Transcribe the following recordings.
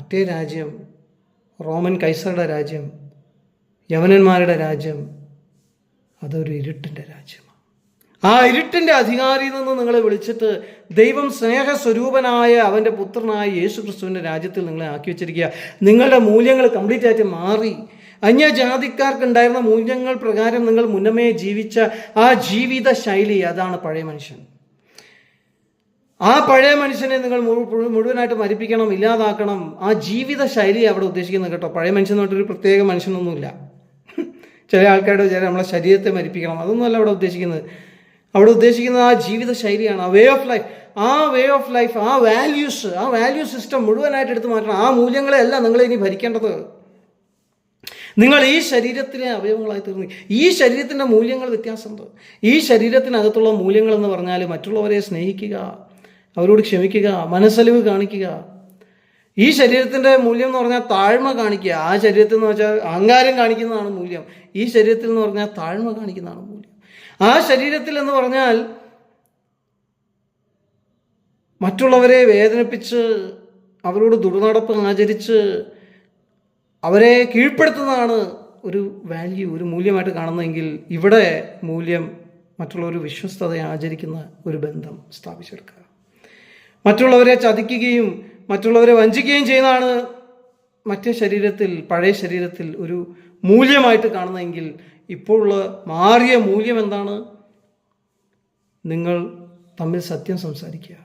മറ്റേ രാജ്യം റോമൻ കൈസറുടെ രാജ്യം യവനന്മാരുടെ രാജ്യം അതൊരു ഇരുട്ടിന്റെ രാജ്യമാണ്. ആ ഇരുട്ടിന്റെ അധികാരിയിൽ നിന്ന് നിങ്ങളെ വിളിച്ചിട്ട് ദൈവം സ്നേഹസ്വരൂപനായ അവന്റെ പുത്രനായ യേശു ക്രിസ്തുവിന്റെ രാജ്യത്തിൽ നിങ്ങളെ ആക്കി വെച്ചിരിക്കുക. നിങ്ങളുടെ മൂല്യങ്ങൾ കംപ്ലീറ്റ് ആയിട്ട് മാറി. അന്യജാതിക്കാർക്കുണ്ടായിരുന്ന മൂല്യങ്ങൾ പ്രകാരം നിങ്ങൾ മുന്നമേ ജീവിച്ച ആ ജീവിത ശൈലി അതാണ് പഴയ മനുഷ്യൻ. ആ പഴയ മനുഷ്യനെ നിങ്ങൾ മുഴു- മുഴുവനായിട്ട് മരിപ്പിക്കണം ഇല്ലാതാക്കണം. ആ ജീവിത ശൈലി അവിടെ ഉദ്ദേശിക്കുന്നത് കേട്ടോ. പഴയ മനുഷ്യൻ എന്ന് പ്രത്യേക മനുഷ്യനൊന്നുമില്ല. ചില ആൾക്കാരുടെ ചില നമ്മളെ ശരീരത്തെ മരിപ്പിക്കണം. അതൊന്നുമല്ല അവിടെ ഉദ്ദേശിക്കുന്നത്. അവിടെ ഉദ്ദേശിക്കുന്നത് ആ ജീവിത ശൈലിയാണ്. ആ വേ ഓഫ് ലൈഫ് ആ വേ ഓഫ് ലൈഫ് ആ വാല്യൂസ് ആ വാല്യൂ സിസ്റ്റം മുഴുവനായിട്ട് എടുത്തു മാറ്റണം. ആ മൂല്യങ്ങളെയല്ല നിങ്ങൾ ഇനി ഭരിക്കേണ്ടത്. നിങ്ങൾ ഈ ശരീരത്തിലെ അവയവങ്ങളായി തീർന്നു. ഈ ശരീരത്തിന്റെ മൂല്യങ്ങൾ വ്യത്യാസമുണ്ട്. ഈ ശരീരത്തിനകത്തുള്ള മൂല്യങ്ങൾ എന്ന് പറഞ്ഞാൽ മറ്റുള്ളവരെ സ്നേഹിക്കുക അവരോട് ക്ഷമിക്കുക മനസ്സലിവ് കാണിക്കുക. ഈ ശരീരത്തിന്റെ മൂല്യം എന്ന് പറഞ്ഞാൽ താഴ്മ കാണിക്കുക. ആ ശരീരത്തിൽ എന്ന് വെച്ചാൽ അഹങ്കാരം കാണിക്കുന്നതാണ് മൂല്യം. ഈ ശരീരത്തിൽ എന്ന് പറഞ്ഞാൽ താഴ്മ കാണിക്കുന്നതാണ് മൂല്യം. ആ ശരീരത്തിൽ എന്ന് പറഞ്ഞാൽ മറ്റുള്ളവരെ വേദനിപ്പിച്ച് അവരോട് ദുർനടപ്പ് ആചരിച്ച് അവരെ കീഴ്പ്പെടുത്തുന്നതാണ് ഒരു വാല്യൂ ഒരു മൂല്യമായിട്ട് കാണുന്നതെങ്കിൽ ഇവിടെ മൂല്യം മറ്റുള്ളവർ വിശ്വസ്തത ആചരിക്കുന്ന ഒരു ബന്ധം സ്ഥാപിച്ചെടുക്കുക. മറ്റുള്ളവരെ ചതിക്കുകയും മറ്റുള്ളവരെ വഞ്ചിക്കുകയും ചെയ്യുന്നതാണ് മറ്റേ ശരീരത്തിൽ പഴയ ശരീരത്തിൽ ഒരു മൂല്യമായിട്ട് കാണുന്നതെങ്കിൽ ഇപ്പോഴുള്ള മാറിയ മൂല്യം എന്താണ്? നിങ്ങൾ തമ്മിൽ സത്യം സംസാരിക്കുക.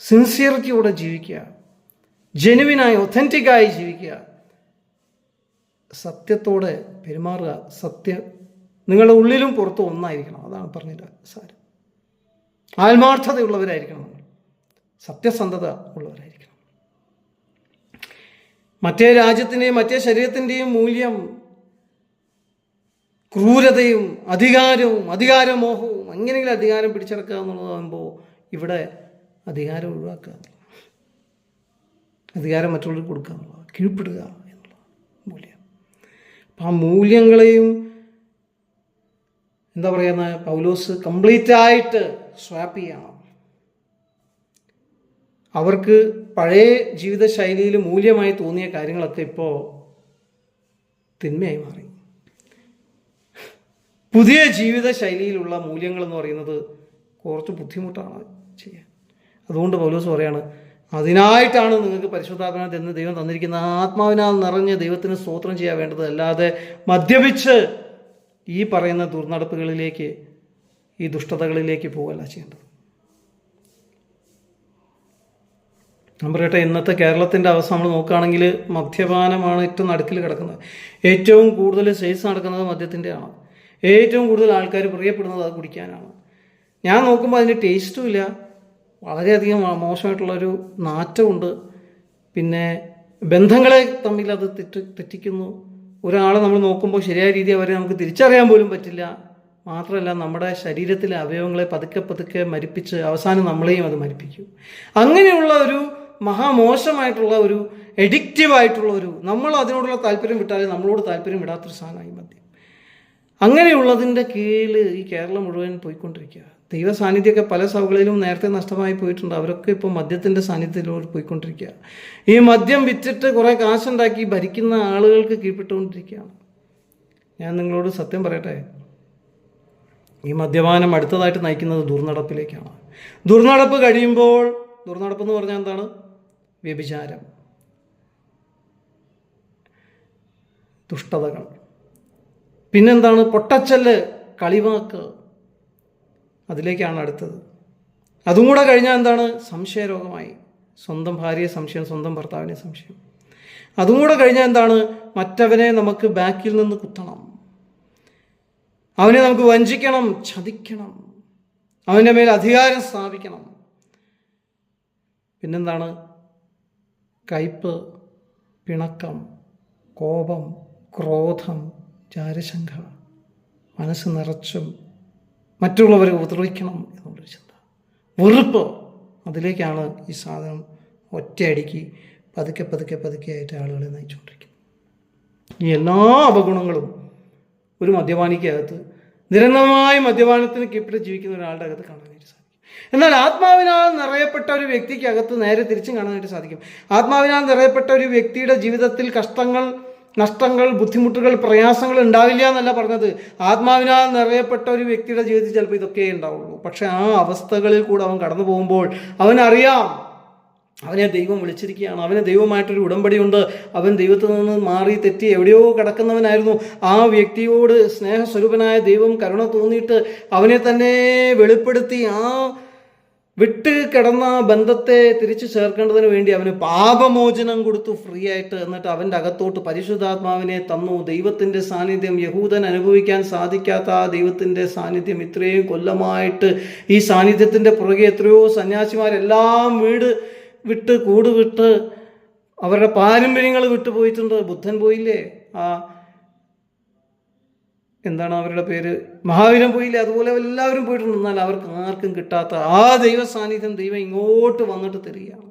സിൻസിയറിറ്റിയോടെ ജീവിക്കുക. ജെനുവിനായി ഒത്തന്റിക്കായി ജീവിക്കുക. സത്യത്തോടെ പെരുമാറുക. സത്യ നിങ്ങളുടെ ഉള്ളിലും പുറത്തും ഒന്നായിരിക്കണം. അതാണ് പറഞ്ഞില്ല സാരം. ആത്മാർത്ഥതയുള്ളവരായിരിക്കണം. സത്യസന്ധത ഉള്ളവരായിരിക്കണം. മറ്റേ രാജ്യത്തിന്റെയും മറ്റേ ശരീരത്തിന്റെയും മൂല്യം ക്രൂരതയും അധികാരവും അധികാരമോഹവും എങ്ങനെയെങ്കിലും അധികാരം പിടിച്ചെടുക്കുക എന്നുള്ളതാകുമ്പോൾ ഇവിടെ അധികാരം ഒഴിവാക്കുക. അധികാരം മറ്റുള്ളവർക്ക് കൊടുക്കുക എന്നുള്ളതാണ്. കീഴ്പ്പെടുക എന്നുള്ള മൂല്യം. അപ്പം ആ മൂല്യങ്ങളെയും എന്താ പറയുന്നത്? പൗലോസ് കംപ്ലീറ്റ് ആയിട്ട് സ്വാപ്പ് ചെയ്യണം. അവർക്ക് പഴയ ജീവിതശൈലിയിൽ മൂല്യമായി തോന്നിയ കാര്യങ്ങളൊക്കെ ഇപ്പോൾ തിന്മയായി മാറി. പുതിയ ജീവിതശൈലിയിലുള്ള മൂല്യങ്ങൾ എന്ന് പറയുന്നത് കുറച്ച് ബുദ്ധിമുട്ടാണ് ചെയ്യാൻ. അതുകൊണ്ട് പൗലോസ് പറയാണ് അതിനായിട്ടാണ് നിങ്ങൾക്ക് പരിശുദ്ധാത്മാ എന്ന് ദൈവം തന്നിരിക്കുന്ന ആത്മാവിനാൽ നിറഞ്ഞ് ദൈവത്തിന് സ്തോത്രം ചെയ്യാൻ വേണ്ടത്. അല്ലാതെ മദ്യപിച്ച് ഈ പറയുന്ന ദുർനടപ്പുകളിലേക്ക് ഈ ദുഷ്ടതകളിലേക്ക് പോകുകയല്ല ചെയ്യേണ്ടത്. ഞാൻ പറയട്ടെ ഇന്നത്തെ കേരളത്തിന്റെ അവസ്ഥ നമ്മൾ നോക്കുകയാണെങ്കിൽ മദ്യപാനമാണ് ഏറ്റവും നടുക്കിൽ കിടക്കുന്നത്. ഏറ്റവും കൂടുതൽ സെയിൽസ് നടക്കുന്നത് മദ്യത്തിന്റെയാണ്. ഏറ്റവും കൂടുതൽ ആൾക്കാർ പ്രിയപ്പെടുന്നത് അത് കുടിക്കാനാണ്. ഞാൻ നോക്കുമ്പോൾ അതിന് ടേസ്റ്റും ഇല്ല. വളരെയധികം മോശമായിട്ടുള്ളൊരു നാറ്റമുണ്ട്. പിന്നെ ബന്ധങ്ങളെ തമ്മിൽ അത് തെറ്റ് തെറ്റിക്കുന്നു. ഒരാളെ നമ്മൾ നോക്കുമ്പോൾ ശരിയായ രീതി അവരെ നമുക്ക് തിരിച്ചറിയാൻ പോലും പറ്റില്ല. മാത്രമല്ല നമ്മുടെ ശരീരത്തിലെ അവയവങ്ങളെ പതുക്കെ പതുക്കെ മരിപ്പിച്ച് അവസാനം നമ്മളെയും അത് മരിപ്പിക്കും. അങ്ങനെയുള്ള ഒരു മഹാമോശമായിട്ടുള്ള ഒരു എഡിക്റ്റീവായിട്ടുള്ള ഒരു നമ്മൾ അതിനോടുള്ള താല്പര്യം വിട്ടാലും നമ്മളോട് താല്പര്യം വിടാത്തൊരു സാധനമായി മദ്യം അങ്ങനെയുള്ളതിന്റെ കീഴിൽ ഈ കേരളം മുഴുവൻ പോയിക്കൊണ്ടിരിക്കുക. ദൈവ സാന്നിധ്യമൊക്കെ പല സഭകളിലും നേരത്തെ നഷ്ടമായി പോയിട്ടുണ്ട്. അവരൊക്കെ ഇപ്പോൾ മദ്യത്തിന്റെ സാന്നിധ്യത്തിലൂടെ പോയിക്കൊണ്ടിരിക്കുക. ഈ മദ്യം വിറ്റിട്ട് കുറേ കാശുണ്ടാക്കി ഭരിക്കുന്ന ആളുകൾക്ക് കീഴ്പ്പെട്ടുകൊണ്ടിരിക്കുകയാണ്. ഞാൻ നിങ്ങളോട് സത്യം പറയട്ടെ? ഈ മദ്യപാനം അടുത്തതായിട്ട് നയിക്കുന്നത് ദുർനടപ്പിലേക്കാണ്. ദുർനടപ്പ് കഴിയുമ്പോൾ ദുർനടപ്പ് എന്ന് പറഞ്ഞാൽ എന്താണ്? വ്യഭിചാരം ദുഷ്ടതകൾ. പിന്നെന്താണ്? പൊട്ടച്ചൽ കളിവാക്ക്. അതിലേക്കാണ് അടുത്തത്. അതും കൂടെ കഴിഞ്ഞാൽ എന്താണ്? സംശയരോഗമായി. സ്വന്തം ഭാര്യയെ സംശയം സ്വന്തം ഭർത്താവിനെ സംശയം. അതും കൂടെ കഴിഞ്ഞാൽ എന്താണ്? മറ്റവനെ നമുക്ക് ബാക്കിൽ നിന്ന് കുത്തണം. അവനെ നമുക്ക് വഞ്ചിക്കണം ചതിക്കണം. അവന്റെ മേൽ അധികാരം സ്ഥാപിക്കണം. പിന്നെന്താണ്? കയ്പ് പിണക്കം കോപം ക്രോധം ചാരശങ്ക മനസ്സ് നിറച്ചും മറ്റുള്ളവരെ ഉപദ്രവിക്കണം എന്നുള്ളൊരു ചിന്ത. വെറുപ്പ് അതിലേക്കാണ് ഈ സാധനം ഒറ്റയടിക്ക് പതുക്കെ പതുക്കെ പതുക്കെ ആയിട്ട് ആളുകളെ നയിച്ചുകൊണ്ടിരിക്കുന്നത്. ഈ എല്ലാ അപഗുണങ്ങളും ഒരു മദ്യപാനിക്കകത്ത് നിരന്തരമായി മദ്യപാനത്തിന് കീഴ്പ്പെട്ട് ജീവിക്കുന്ന ഒരാളുടെ അകത്ത് കാണാനായിട്ട് എന്നാൽ ആത്മാവിനാൽ നിറയപ്പെട്ട ഒരു വ്യക്തിക്ക് അകത്ത് നേരെ തിരിച്ചും കാണാനായിട്ട് സാധിക്കും. ആത്മാവിനാൽ നിറയപ്പെട്ട ഒരു വ്യക്തിയുടെ ജീവിതത്തിൽ കഷ്ടങ്ങൾ നഷ്ടങ്ങൾ ബുദ്ധിമുട്ടുകൾ പ്രയാസങ്ങൾ ഉണ്ടാവില്ല എന്നല്ല പറഞ്ഞത്. ആത്മാവിനാൽ നിറയപ്പെട്ട ഒരു വ്യക്തിയുടെ ജീവിതത്തിൽ ചിലപ്പോൾ ഇതൊക്കെ ഉണ്ടാവുള്ളൂ. പക്ഷെ ആ അവസ്ഥകളിൽ കൂടെ അവൻ കടന്നു പോകുമ്പോൾ അവനറിയാം അവനെ ദൈവം വിളിച്ചിരിക്കുകയാണ്. അവന് ദൈവമായിട്ടൊരു ഉടമ്പടിയുണ്ട് അവൻ ദൈവത്തിൽ നിന്ന് മാറി തെറ്റി എവിടെയോ കിടക്കുന്നവനായിരുന്നു. ആ വ്യക്തിയോട് സ്നേഹസ്വരൂപനായ ദൈവം കരുണ തോന്നിയിട്ട് അവനെ തന്നെ വെളിപ്പെടുത്തി ആ വിട്ട് കിടന്ന ബന്ധത്തെ തിരിച്ചു ചേർക്കേണ്ടതിന് വേണ്ടി അവന് പാപമോചനം കൊടുത്തു ഫ്രീ ആയിട്ട് എന്നിട്ട് അവന്റെ അകത്തോട്ട് പരിശുദ്ധാത്മാവിനെ തന്നു. ദൈവത്തിന്റെ സാന്നിധ്യം യഹൂദൻ അനുഭവിക്കാൻ സാധിക്കാത്ത ആ ദൈവത്തിന്റെ സാന്നിധ്യം ഇത്രയും കൊല്ലമായിട്ട് ഈ സാന്നിധ്യത്തിന്റെ പുറകെ എത്രയോ സന്യാസിമാരെല്ലാം വീട് വിട്ട് കൂട് വിട്ട് അവരുടെ പാരമ്പര്യങ്ങൾ വിട്ടുപോയിട്ടുണ്ട്. ബുദ്ധൻ പോയില്ലേ? ആ എന്താണ് അവരുടെ പേര്? മഹാവീരൻ പോയില്ലേ? അതുപോലെ എല്ലാവരും പോയിട്ടുണ്ട്. എന്നാൽ അവർക്ക് ആർക്കും കിട്ടാത്ത ആ ദൈവ സാന്നിധ്യം ദൈവം ഇങ്ങോട്ട് വന്നിട്ട് തരികയാണ്.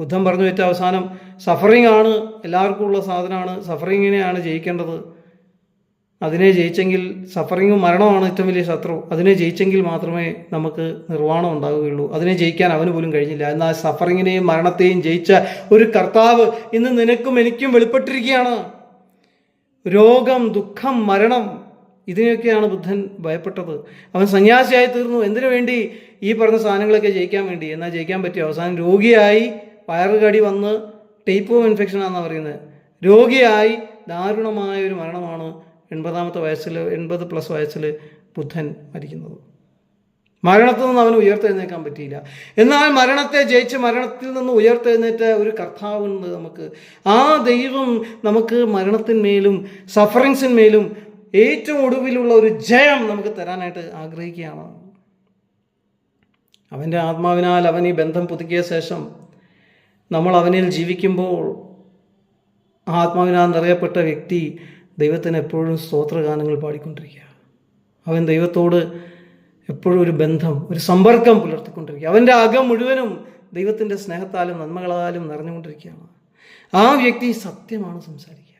ബുദ്ധൻ പറഞ്ഞു വെച്ച അവസാനം സഫറിങ് ആണ്. എല്ലാവർക്കും ഉള്ള സാധനമാണ്. സഫറിങ്ങിനെയാണ് ജയിക്കേണ്ടത്. അതിനെ ജയിച്ചെങ്കിൽ സഫറിങ്ങും മരണമാണ് ഏറ്റവും വലിയ ശത്രു. അതിനെ ജയിച്ചെങ്കിൽ മാത്രമേ നമുക്ക് നിർവാണം ഉണ്ടാവുകയുള്ളൂ. അതിനെ ജയിക്കാൻ അവന് പോലും കഴിഞ്ഞില്ല. എന്നാൽ സഫറിങ്ങിനെയും മരണത്തെയും ജയിച്ച ഒരു കർത്താവ് ഇന്ന് നിനക്കും എനിക്കും വെളിപ്പെട്ടിരിക്കുകയാണ്. രോഗം ദുഃഖം മരണം ഇതിനെയൊക്കെയാണ് ബുദ്ധൻ ഭയപ്പെട്ടത്. അവൻ സന്യാസിയായി തീർന്നു. എന്തിനു വേണ്ടി ഈ പറഞ്ഞ സാധനങ്ങളൊക്കെ ജയിക്കാൻ വേണ്ടി? എന്നാൽ ജയിക്കാൻ പറ്റിയ? അവസാനം രോഗിയായി വയറുകടി വന്ന് ടൈപ്പ് ഓഫ് ഇൻഫെക്ഷൻ ആണെന്നാണ് പറയുന്നത്. രോഗിയായി ദാരുണമായ ഒരു മരണമാണ് എൺപതാമത്തെ വയസ്സിൽ എൺപത് പ്ലസ് വയസ്സിൽ ബുദ്ധൻ മരിക്കുന്നത്. മരണത്തിൽ നിന്ന് അവന് ഉയർത്തെഴുന്നേക്കാൻ പറ്റിയില്ല. എന്നാൽ മരണത്തെ ജയിച്ച് മരണത്തിൽ നിന്ന് ഉയർത്തെഴുന്നേറ്റ ഒരു കർത്താവുണ്ട് നമുക്ക്. ആ ദൈവം നമുക്ക് മരണത്തിന്മേലും സഫറിങ്സിന്മേലും ഏറ്റവും ഒടുവിലുള്ള ഒരു ജയം നമുക്ക് തരാനായിട്ട് ആഗ്രഹിക്കുകയാണ്. അവന്റെ ആത്മാവിനാൽ അവൻ ഈ ബന്ധം പുതുക്കിയ ശേഷം നമ്മൾ അവനിൽ ജീവിക്കുമ്പോൾ ആത്മാവിനാൽ നിറയപ്പെട്ട വ്യക്തി ദൈവത്തിന് എപ്പോഴും സ്തോത്രഗാനങ്ങൾ പാടിക്കൊണ്ടിരിക്കുക അവൻ ദൈവത്തോട് എപ്പോഴും ഒരു ബന്ധം ഒരു സമ്പർക്കം പുലർത്തിക്കൊണ്ടിരിക്കുക. അവന്റെ അകം മുഴുവനും ദൈവത്തിന്റെ സ്നേഹത്താലും നന്മകളാലും നിറഞ്ഞുകൊണ്ടിരിക്കുകയാണ്. ആ വ്യക്തി സത്യമാണ് സംസാരിക്കുക.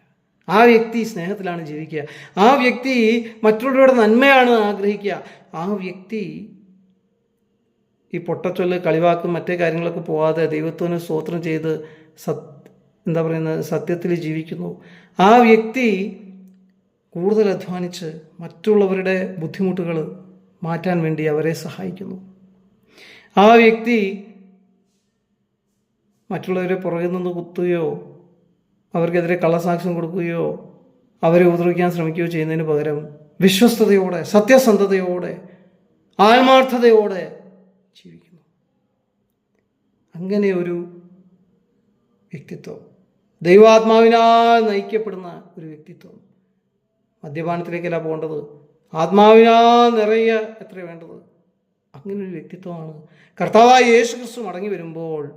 ആ വ്യക്തി സ്നേഹത്തിലാണ് ജീവിക്കുക. ആ വ്യക്തി മറ്റുള്ളവരുടെ നന്മയാണ് ആഗ്രഹിക്കുക. ആ വ്യക്തി ഈ പൊട്ടച്ചൊല്ല് കളിവാക്കും മറ്റേ കാര്യങ്ങളൊക്കെ പോവാതെ ദൈവത്തിന് സ്തോത്രം ചെയ്ത് സത് എന്താ പറയുന്നത് സത്യത്തിൽ ജീവിക്കുന്നു. ആ വ്യക്തി കൂടുതൽ അധ്വാനിച്ച് മറ്റുള്ളവരുടെ ബുദ്ധിമുട്ടുകൾ മാറ്റാൻ വേണ്ടി അവരെ സഹായിക്കുന്നു. ആ വ്യക്തി മറ്റുള്ളവരെ പുറകിൽ നിന്ന് കുത്തുകയോ അവർക്കെതിരെ കള്ളസാക്ഷ്യം കൊടുക്കുകയോ അവരെ ഉപദ്രവിക്കാൻ ശ്രമിക്കുകയോ ചെയ്യുന്നതിന് പകരം വിശ്വസ്തയോടെ സത്യസന്ധതയോടെ ആത്മാർത്ഥതയോടെ ജീവിക്കുന്നു. അങ്ങനെ ഒരു വ്യക്തിത്വം ദൈവാത്മാവിനാൽ നയിക്കപ്പെടുന്ന ഒരു വ്യക്തിത്വം മദ്യപാനത്തിലേക്കല്ല പോകേണ്ടത്. ആത്മാവിനാൽ നിറയ എത്ര വേണ്ടത്? അങ്ങനെ ഒരു വ്യക്തിത്വമാണ്. കർത്താവായ യേശു ക്രിസ്തു മടങ്ങി വരുമ്പോൾ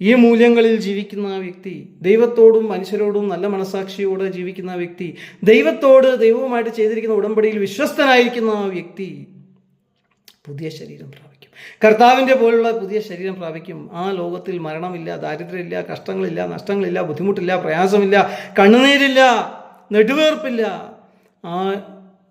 ഈ മൂല്യങ്ങളിൽ ജീവിക്കുന്ന വ്യക്തി ദൈവത്തോടും മനുഷ്യരോടും നല്ല മനസാക്ഷിയോടെ ജീവിക്കുന്ന വ്യക്തി ദൈവത്തോട് ദൈവവുമായിട്ട് ചെയ്തിരിക്കുന്ന ഉടമ്പടിയിൽ വിശ്വസ്തനായിരിക്കുന്ന വ്യക്തി പുതിയ ശരീരം പ്രാപിക്കും. കർത്താവിന്റെ പോലുള്ള പുതിയ ശരീരം പ്രാപിക്കും. ആ ലോകത്തിൽ മരണമില്ല ദാരിദ്ര്യമില്ല കഷ്ടങ്ങളില്ല നഷ്ടങ്ങളില്ല ബുദ്ധിമുട്ടില്ല പ്രയാസമില്ല കണ്ണുനീരില്ല നെടുവേർപ്പില്ല. ആ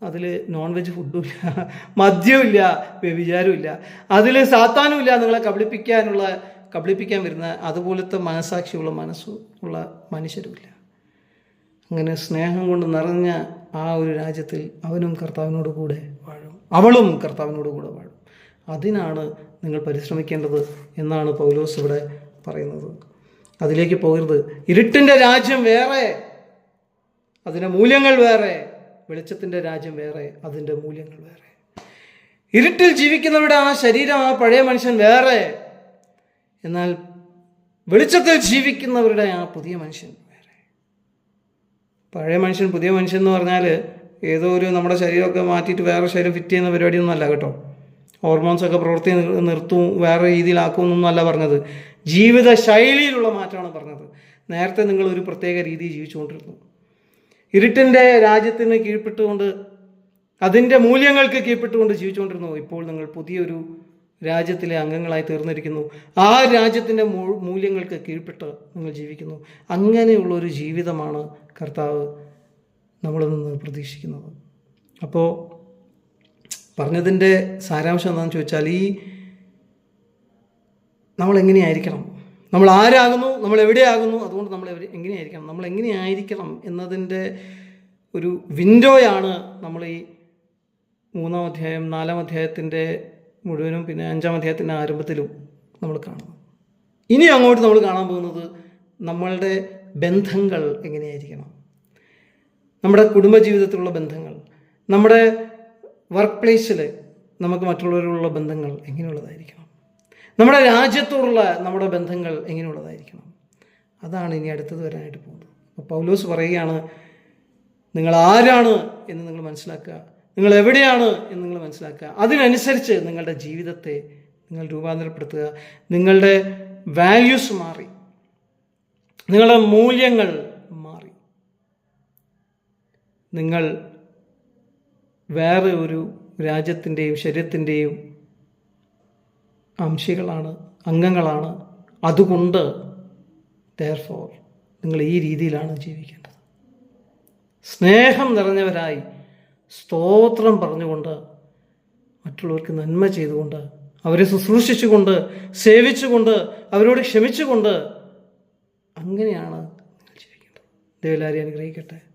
അതിൽ നോൺ വെജ് ഫുഡും ഇല്ല മദ്യവും ഇല്ല വ്യഭിചാരവും ഇല്ല. അതിൽ സാത്താനും ഇല്ല നിങ്ങളെ കബളിപ്പിക്കാനുള്ള കബളിപ്പിക്കാൻ വരുന്ന അതുപോലത്തെ മനസാക്ഷിയുള്ള മനസ്സും ഉള്ള മനുഷ്യരുമില്ല അങ്ങനെ സ്നേഹം കൊണ്ട് നിറഞ്ഞ ആ ഒരു രാജ്യത്തിൽ അവനും കർത്താവിനോട് കൂടെ വാഴും. അവളും കർത്താവിനോട് കൂടെ വാഴും. അതിനാണ് നിങ്ങൾ പരിശ്രമിക്കേണ്ടത് എന്നാണ് പൗലോസ് ഇവിടെ പറയുന്നത്. അതിലേക്ക് പോകരുത്. ഇരുട്ടിന്റെ രാജ്യം വേറെ അതിന്റെ മൂല്യങ്ങൾ വേറെ. വെളിച്ചത്തിന്റെ രാജ്യം വേറെ അതിന്റെ മൂല്യങ്ങൾ വേറെ. ഇരുട്ടിൽ ജീവിക്കുന്നവരുടെ ആ ശരീരം ആ പഴയ മനുഷ്യൻ വേറെ. എന്നാൽ വെളിച്ചത്തിൽ ജീവിക്കുന്നവരുടെ ആ പുതിയ മനുഷ്യൻ വേറെ. പഴയ മനുഷ്യൻ പുതിയ മനുഷ്യൻ എന്ന് പറഞ്ഞാൽ ഏതോ ഒരു നമ്മുടെ ശരീരമൊക്കെ മാറ്റിയിട്ട് വേറെ ശരീരം ഫിറ്റ് ചെയ്യുന്ന പരിപാടിയൊന്നും അല്ല കേട്ടോ. ഹോർമോൺസൊക്കെ പ്രവൃത്തി നിർ- നിർത്തും വേറെ രീതിയിലാക്കും എന്നൊന്നുമല്ല പറഞ്ഞത്. ജീവിത ശൈലിയിലുള്ള മാറ്റമാണ് പറഞ്ഞത്. നേരത്തെ നിങ്ങൾ ഒരു പ്രത്യേക രീതിയിൽ ജീവിച്ചുകൊണ്ടിരുന്നു. ഇരുട്ടിന്റെ രാജ്യത്തിന് കീഴ്പ്പെട്ടുകൊണ്ട് അതിന്റെ മൂല്യങ്ങൾക്ക് കീഴ്പ്പെട്ടുകൊണ്ട് ജീവിച്ചുകൊണ്ടിരുന്നു. ഇപ്പോൾ നിങ്ങൾ പുതിയൊരു രാജ്യത്തിലെ അംഗങ്ങളായി തീർന്നിരിക്കുന്നു. ആ രാജ്യത്തിന്റെ മൂല്യങ്ങൾക്ക് കീഴ്പ്പെട്ട് നിങ്ങൾ ജീവിക്കുന്നു. അങ്ങനെയുള്ള ഒരു ജീവിതമാണ് കർത്താവ് നമ്മളിൽ നിന്ന് പ്രതീക്ഷിക്കുന്നത്. അപ്പോൾ പറഞ്ഞതിന്റെ സാരാംശം എന്താണെന്ന് ചോദിച്ചാൽ ഈ നമ്മൾ എങ്ങനെയായിരിക്കണം? നമ്മൾ ആരാകുന്നു നമ്മൾ എവിടെയാകുന്നു അതുകൊണ്ട് നമ്മൾ എവിടെ എങ്ങനെയായിരിക്കണം നമ്മൾ എങ്ങനെയായിരിക്കണം എന്നതിന്റെ ഒരു വിൻഡോയാണ് നമ്മൾ ഈ മൂന്നാം അധ്യായം നാലാം അധ്യായത്തിന്റെ മുഴുവനും പിന്നെ അഞ്ചാം അധ്യായത്തിന്റെ ആരംഭത്തിലും നമ്മൾ കാണുന്നു. ഇനി അങ്ങോട്ട് നമ്മൾ കാണാൻ പോകുന്നത് നമ്മളുടെ ബന്ധങ്ങൾ എങ്ങനെയായിരിക്കണം? നമ്മുടെ കുടുംബജീവിതത്തിലുള്ള ബന്ധങ്ങൾ നമ്മുടെ വർക്ക് പ്ലേസിൽ നമുക്ക് മറ്റുള്ളവരുള്ള ബന്ധങ്ങൾ എങ്ങനെയുള്ളതായിരിക്കണം? നമ്മുടെ രാജ്യത്തോടുള്ള നമ്മുടെ ബന്ധങ്ങൾ എങ്ങനെയുള്ളതായിരിക്കണം? അതാണ് ഇനി അടുത്തത് വരാനായിട്ട് പോകുന്നത്. പൗലോസ് പറയുകയാണ് നിങ്ങൾ ആരാണ് എന്ന് നിങ്ങൾ മനസ്സിലാക്കുക. നിങ്ങൾ എവിടെയാണ് എന്ന് നിങ്ങൾ മനസ്സിലാക്കുക. അതിനനുസരിച്ച് നിങ്ങളുടെ ജീവിതത്തെ നിങ്ങൾ രൂപാന്തരപ്പെടുത്തുക. നിങ്ങളുടെ വാല്യൂസ് മാറി. നിങ്ങളുടെ മൂല്യങ്ങൾ മാറി. നിങ്ങൾ വേറെ ഒരു രാജ്യത്തിന്റെയും ശരീരത്തിന്റെയും അംശികളാണ് അംഗങ്ങളാണ്. അതുകൊണ്ട് ദയർഫോർ നിങ്ങൾ ഈ രീതിയിലാണ് ജീവിക്കേണ്ടത്. സ്നേഹം നിറഞ്ഞവരായി സ്തോത്രം പറഞ്ഞുകൊണ്ട് മറ്റുള്ളവർക്ക് നന്മ ചെയ്തുകൊണ്ട് അവരെ ശുശ്രൂഷിച്ചുകൊണ്ട് സേവിച്ചുകൊണ്ട് അവരോട് ക്ഷമിച്ചുകൊണ്ട് അങ്ങനെയാണ് ജീവിക്കേണ്ടത്. ദൈവലാരി അനുഗ്രഹിക്കട്ടെ.